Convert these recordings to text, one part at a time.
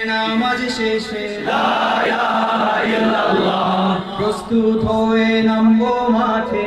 নামাজ শেষে। প্রস্তুত হয়ে নামবো মাঠে।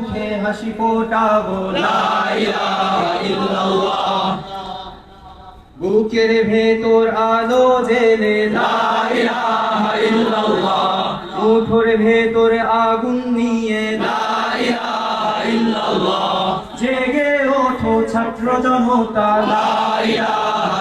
হাসি ফোটাবো। বুকের ভেতর আলো জেলে। মুঠোর ভেতর আগুন নিয়ে। জেগে ওঠো ছাত্র জনতা।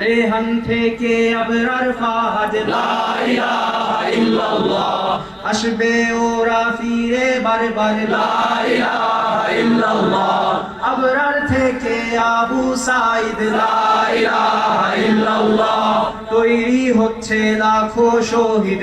রেহান থেকে আবরার ফাহাদ আসবে ওরা ফিরে বারবার। লা ইলাহা ইল্লাল্লাহ। আবরার থেকে আবু সাইদ। লা ইলাহা ইল্লাল্লাহ। তৈরি হচ্ছে লাখো শহীদ।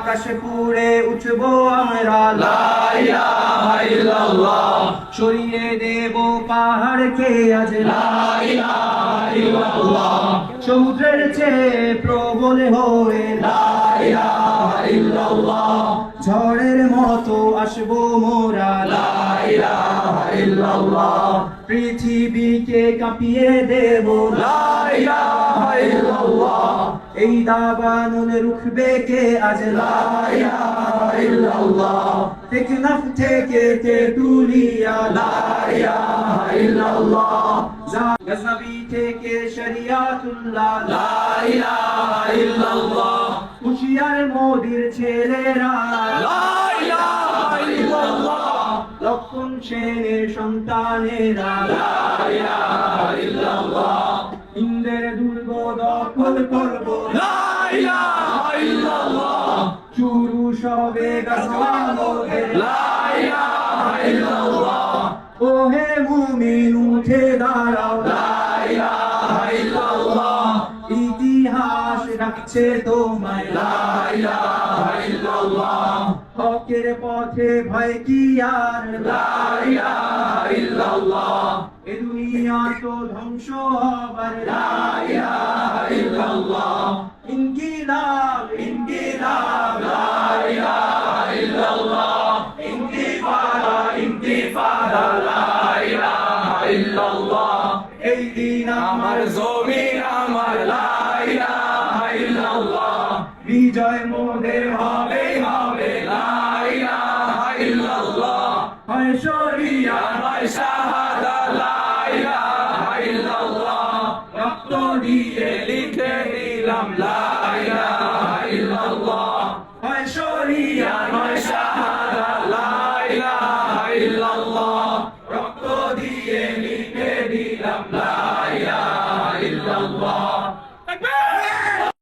আকাশ পুড়ে উঠবো আমরা। সরিয়ে দেব পাহাড়কে আজ। সমুদ্রের চেয়ে প্রবল হয়ে। ঝড়ের মতো আসব মোরা। পৃথিবীকে কাঁপিয়ে দেব। এই দাবানল রুখবে কে আজ টেকনাফ থেকে তেতুলিয়া গজনবী থেকে শরিয়াতুল্লাহ। হুশিয়ার মোদির ছেলেরা। লক্ষণ সেনের সন্তানেরা। সবে গাছওয়ালোদের ওহে মুমিন উঠে দাঁড়াও ইতিহাস রাখছে তোমায় হকের পথে ভয় কি আর এ দুনিয়া তো ধ্বংস হবার ইনকিলাব। ইল্লাল্লাহ, এই দিন আমার জমিন, আমার লা ইলাহা বিজয় মোদের হবে হবে হয় শরিয়া, হয় শাহাদা, লা ইলাহা লা ইলাহা ইল্লাল্লাহ। হয় শরিয়া, হয় শাহাদা, লা ইল্লাল্লাহ।